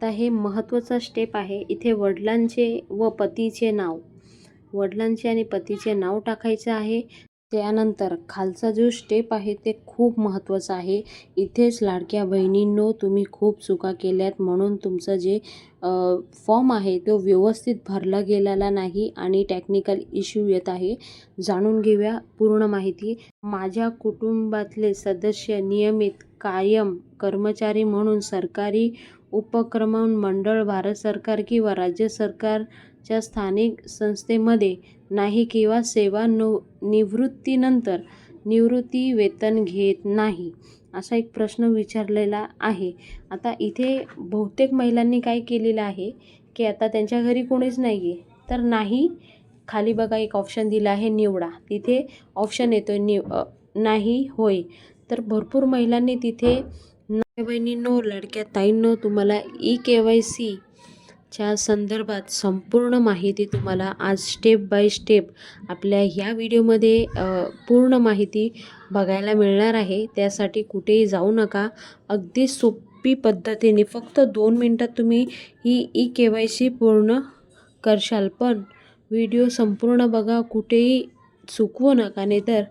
आता हे महत्त्वाचा स्टेप आहे. इथे वडिलांचे व पतीचे नाव. वडिलांचे आणि पतीचे नाव टाकायचं आहे. त्यानंतर खालचा जो स्टेप आहे ते खूप महत्त्वाचा आहे. इथेच लाडक्या बहिणींनो तुम्ही खूप चुका केल्यात म्हणून तुमचं जे फॉर्म आहे तो व्यवस्थित भरला गेलेला नाही आणि टेक्निकल इश्यू येत आहे. जाणून घेऊया पूर्ण माहिती. माझ्या कुटुंबातले सदस्य नियमित कायम कर्मचारी म्हणून सरकारी उपक्रम मंडळ भारत सरकार किंवा राज्य सरकारच्या स्थानिक संस्थेमध्ये नाही किंवा सेवा निवृत्तीनंतर निवृत्ती वेतन घेत नाही असा एक प्रश्न विचारलेला आहे. आता इथे बहुतेक महिलांनी काय केलेलं आहे की आता त्यांच्या घरी कोणीच नाही आहे तर नाही खाली बघा एक ऑप्शन दिला आहे निवडा. तिथे ऑप्शन येतो निव नाही होय. तर भरपूर महिलांनी तिथे बहिणींनो लडक्या ताईंनो तुम्हाला ई के वाय सी च्या संदर्भात संपूर्ण माहिती तुम्हाला आज स्टेप बाय स्टेप आपल्या ह्या व्हिडिओमध्ये पूर्ण माहिती बघायला मिळणार आहे. त्यासाठी कुठेही जाऊ नका. अगदी सोपी पद्धतीने फक्त दोन मिनटात तुम्ही ही ई के वाय सी पूर्ण करशाल. पण व्हिडिओ संपूर्ण बघा. कुठेही चुकवू नका. नाही तर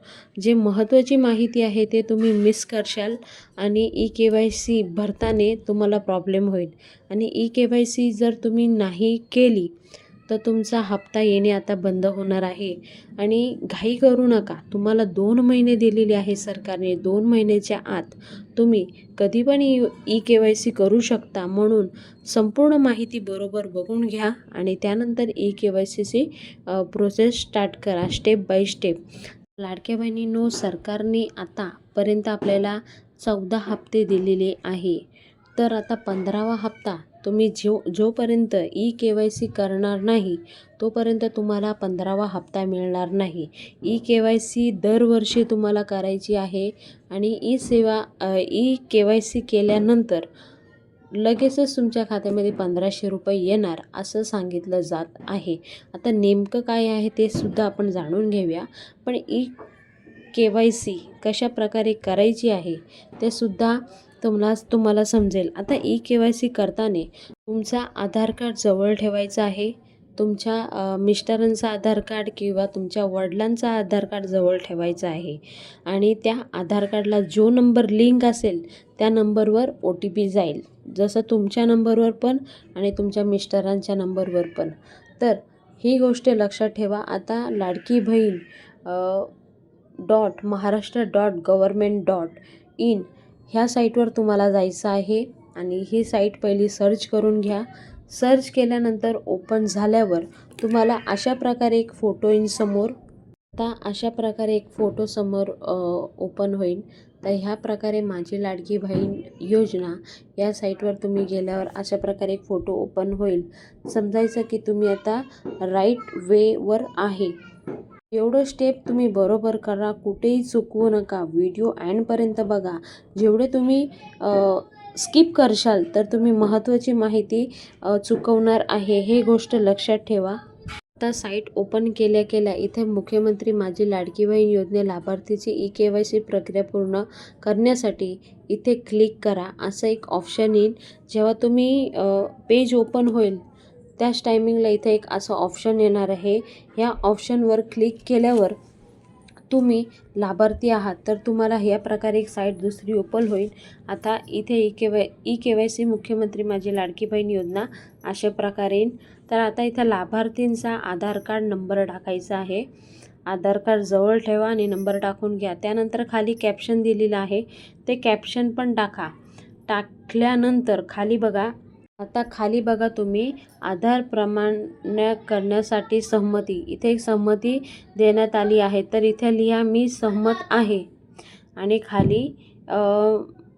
जे महत्त्वाची माहिती आहे ते तुम्ही मिस करशाल आणि ई के वाय सी भरताना तुम्हाला प्रॉब्लेम होईल. आणि ई के वाय सी जर तुम्ही नाही केली तर तुमचा हप्ता येणे आता बंद होणार आहे. आणि घाई करू नका. तुम्हाला दोन महिने दिलेले आहे सरकारने. दोन महिन्याच्या आत तुम्ही कधी पण e e K Y C करू शकता. म्हणून संपूर्ण माहिती बरोबर बघून घ्या आणि त्यानंतर ई के वाय सीची प्रोसेस स्टार्ट करा स्टेप बाय स्टेप लाडक्या बहिणींनो सरकारने आतापर्यंत आपल्याला चौदा हप्ते दिलेले आहे. तर आता पंधरावा हप्ता तुम्ही जो जोपर्यंत ई के वाय सी करणार नाही तोपर्यंत तुम्हाला पंधरावा हप्ता मिळणार नाही. ई के वाय सी दरवर्षी तुम्हाला करायची आहे आणि ई सेवा ई के वाय सी केल्यानंतर लगेचच तुमच्या खात्यामध्ये पंधराशे रुपये येणार असं सांगितलं जात आहे. आता नेमकं काय आहे ते सुद्धा आपण जाणून घेऊया. पण ई के वाय सी कशा प्रकारे करायची आहे ते सुद्धा तुम्हाला तुम्हाला समजेल. आता ई के वाय सी करताना तुमचा आधार कार्ड जवळ ठेवायचा आहे. तुमच्या मिस्टरांचा मिस्टरांचं आधार कार्ड किंवा तुमच्या वडिलांचा आधार कार्ड जवळ ठेवायचा आहे. आणि त्या आधार कार्डला जो नंबर लिंक असेल त्या नंबरवर ओ टी पी जाईल. जसं तुमच्या नंबरवर पण आणि तुमच्या मिस्टरांच्या नंबरवर पण. तर ही गोष्ट लक्षात ठेवा. आता Ladki Bahin dot Maharashtra dot government dot in ह्या साईटवर तुम्हाला जायचं आहे आणि ही साईट पहिली सर्च करून घ्या. सर्च केल्यानंतर ओपन झाल्यावर तुम्हाला अशा प्रकारे एक फोटो येईन समोर आता अशा प्रकारे एक फोटो समोर ओपन होईल. तर ह्या प्रकारे माझी लाडकी बहीण योजना या साईटवर तुम्ही गेल्यावर अशा प्रकारे एक फोटो ओपन होईल. समजायचं की तुम्ही आता राईट वेवर आहे. एवढं स्टेप तुम्ही बरोबर करा. कुठेही चुकवू नका. व्हिडिओ अँडपर्यंत बघा. जेवढे तुम्ही स्किप करशाल तर तुम्ही महत्त्वाची माहिती चुकवणार आहे. हे गोष्ट लक्षात ठेवा. आता साईट ओपन केल्या केल्या. इथे मुख्यमंत्री माझी लाडकी बहीण योजने लाभार्थीची ई के वाय सी प्रक्रिया पूर्ण करण्यासाठी इथे क्लिक करा. असं एक ऑप्शन येईल. जेव्हा तुम्ही पेज ओपन होईल त्याच टायमिंगला इथे एक असं ऑप्शन येणार आहे. ह्या ऑप्शनवर क्लिक केल्यावर तुम्ही लाभार्थी आहात. तर तुम्हाला ह्या प्रकारे एक साईट दुसरी ओपन होईल. आता इथे e K Y e K Y C Mukhyamantri Majhi Ladki बहीण योजना अशा प्रकारे येईल तर आता इथं लाभार्थींचा आधार कार्ड नंबर टाकायचा आहे. आधार कार्ड जवळ ठेवा आणि नंबर टाकून घ्या. त्यानंतर खाली कॅप्शन दिलेलं आहे. ते कॅप्शन पण टाका. टाकल्यानंतर खाली बघा आता खाली बघा तुम्ही. आधार प्रमाण करण्यासाठी सहमती इथे एक सहमती देण्यात आली आहे. तर इथे लिहा मी सहमत आहे. आणि खाली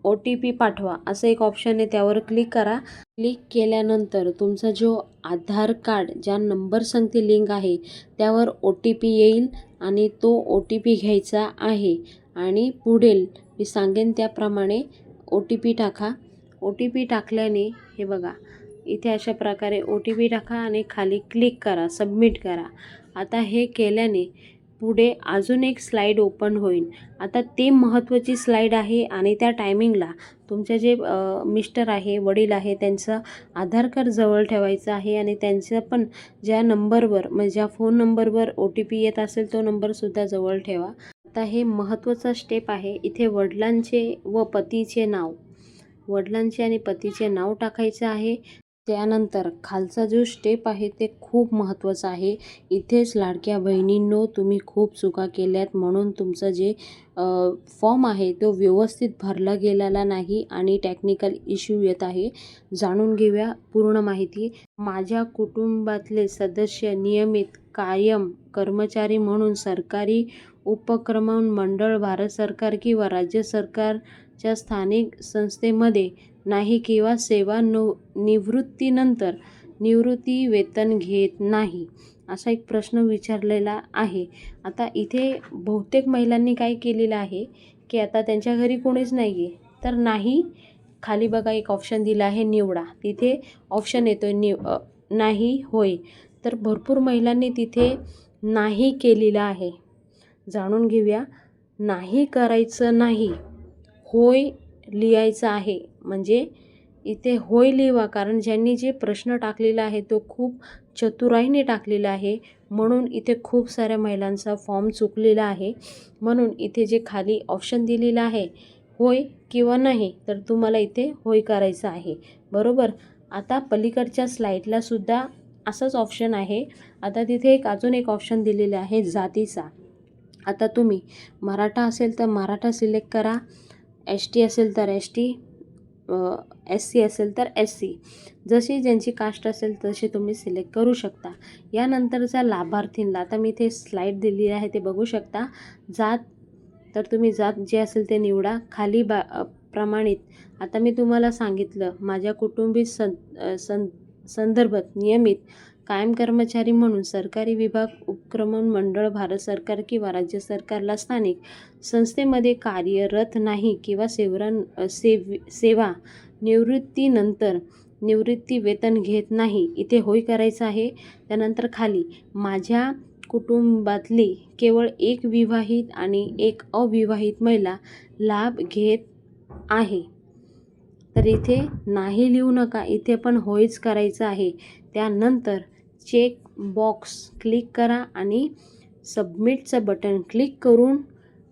ओ टी पी पाठवा. असं एक ऑप्शन आहे त्यावर क्लिक करा. क्लिक केल्यानंतर तुमचा जो आधार कार्ड ज्या नंबर संगती लिंक आहे त्यावर ओ टी पी येईल आणि तो ओ टी पी घ्यायचा आहे. आणि पुढील मी सांगेन त्याप्रमाणे ओ टी पी टाका. ओ टी पी टाकल्याने हे बघा इथे अशा प्रकारे ओ टी पी टाका आणि खाली क्लिक करा सबमिट करा. आता हे केल्याने पुढे अजून एक स्लाईड ओपन होईल. आता ते महत्त्वाची स्लाईड आहे आणि त्या टायमिंगला तुमचे जे मिस्टर आहे वडील आहे त्यांचं आधार कार्ड जवळ ठेवायचं आहे आणि त्यांचं पण ज्या नंबरवर म्हणजे ज्या फोन नंबरवर ओ टी पी येत असेल तो नंबरसुद्धा जवळ ठेवा. आता हे महत्त्वाचा स्टेप आहे. इथे वडिलांचे व पतीचे नाव. वडिलांचे आणि पतीचे नाव टाकायचे आहे. त्यानंतर खालचा जो स्टेप आहे ते खूप महत्त्वाचा आहे. इथेच लाडक्या बहिणींनो तुम्ही खूप चुका केल्यात म्हणून तुमचं जे फॉर्म आहे तो व्यवस्थित भरला गेलेला नाही आणि टेक्निकल इश्यू येत आहे. जाणून घेऊया पूर्ण माहिती. माझ्या कुटुंबातले सदस्य नियमित कायम कर्मचारी म्हणून सरकारी उपक्रम मंडळ भारत सरकार किंवा राज्य सरकार च्या स्थानिक संस्थेमध्ये नाही किंवा सेवा नो निवृत्तीनंतर निवृत्ती वेतन घेत नाही असा एक प्रश्न विचारलेला आहे. आता इथे बहुतेक महिलांनी काय केलेलं आहे की आता त्यांच्या घरी कोणीच नाही आहे तर नाही खाली बघा एक ऑप्शन दिला आहे निवडा. तिथे ऑप्शन येतो आहे निव नाही होय. तर भरपूर महिलांनी तिथे नाही केलेलं आहे. जाणून घेऊया. नाही करायचं नाही. होय लिहायचं आहे. म्हणजे इथे होय लिहिवा कारण ज्यांनी जे प्रश्न टाकलेला आहे तो खूप चतुराईने टाकलेला आहे. म्हणून इथे खूप साऱ्या महिलांचा फॉर्म चुकलेला आहे. म्हणून इथे जे खाली ऑप्शन दिलेलं आहे होय किंवा नाही तर तुम्हाला इथे होय करायचं आहे. बरोबर? आता पलीकडच्या स्लाईडला सुद्धा असंच ऑप्शन आहे. आता तिथे एक अजून एक ऑप्शन दिलेला आहे जातीचा. आता तुम्ही मराठा असेल तर मराठा सिलेक्ट करा. एस टी असेल तर एस टी एस सी असेल तर एस सी. जशी ज्यांची कास्ट असेल तशी तुम्ही सिलेक्ट करू शकता. यानंतरच्या लाभार्थींना आता मी इथे स्लाईड दिली आहे ते बघू शकता. जात तर तुम्ही जात जे असेल ते निवडा. खाली बा प्रमाणित. आता मी तुम्हाला सांगितलं माझ्या कुटुंबी सं सं संदर्भात नियमित कायम कर्मचारी म्हणून सरकारी विभाग उपक्रम मंडळ भारत सरकार किंवा राज्य सरकारला स्थानिक संस्थेमध्ये कार्यरत नाही किंवा सेवरा सेव सेवा निवृत्तीनंतर निवृत्ती वेतन घेत नाही. इथे होय करायचं आहे. त्यानंतर खाली माझ्या कुटुंबातली केवळ एक विवाहित आणि एक अविवाहित महिला लाभ घेत आहे. तर इथे नाही लिहू नका. इथे पण होयच करायचं आहे. त्यानंतर चेक बॉक्स क्लिक करा आणि सबमिटचं बटन क्लिक करून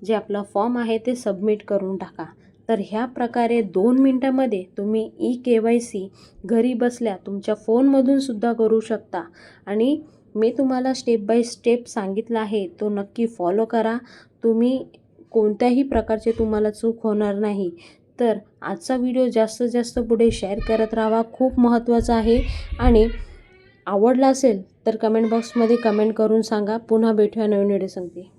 जे आपला फॉर्म आहे ते सबमिट करून टाका. तर ह्या प्रकारे दोन मिनटामध्ये तुम्ही ई के वाय सी घरी बसल्या तुमच्या फोनमधून सुद्धा करू शकता. आणि मी तुम्हाला स्टेप बाय स्टेप सांगितलं आहे तो नक्की फॉलो करा. तुम्ही कोणत्याही प्रकारचे तुम्हाला चूक होणार नाही. तर आजचा व्हिडिओ जास्तीत जास्त पुढे शेअर करत राहा. खूप महत्त्वाचा आहे. आणि आवडला असेल तर कमेंट बॉक्समध्ये कमेंट करून सांगा. पुन्हा भेटूया नवीन व्हिडिओ सांगते